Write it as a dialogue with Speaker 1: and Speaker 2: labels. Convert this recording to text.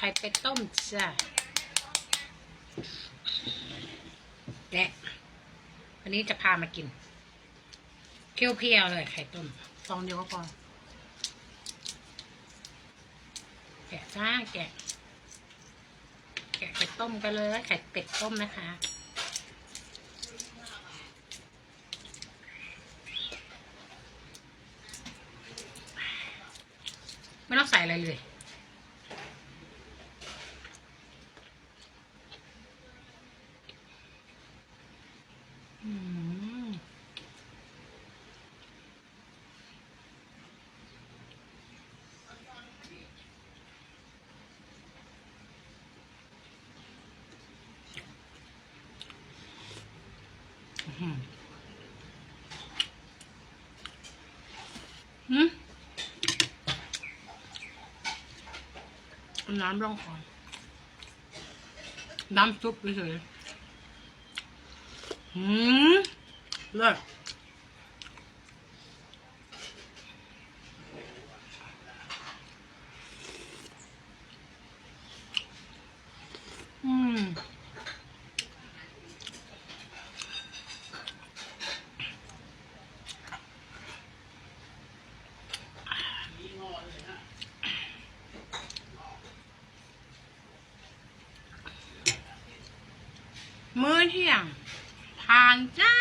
Speaker 1: ไข่เป็ดต้มจ้ะแกะวันนี้จะพามากินเพียวๆเลยไข่ต้มฟองเดียวก็พอแกะจ้าแกะ แกะไข่ต้มกันเลยไข่เป็ดต้มนะคะไม่ต้องใส่อะไรเลย อืมอื้อ หืมน้ำร่องก่อนน้ำซุปเฉยๆหืมเลิศอืม มื้อเที่ยงทานจ้า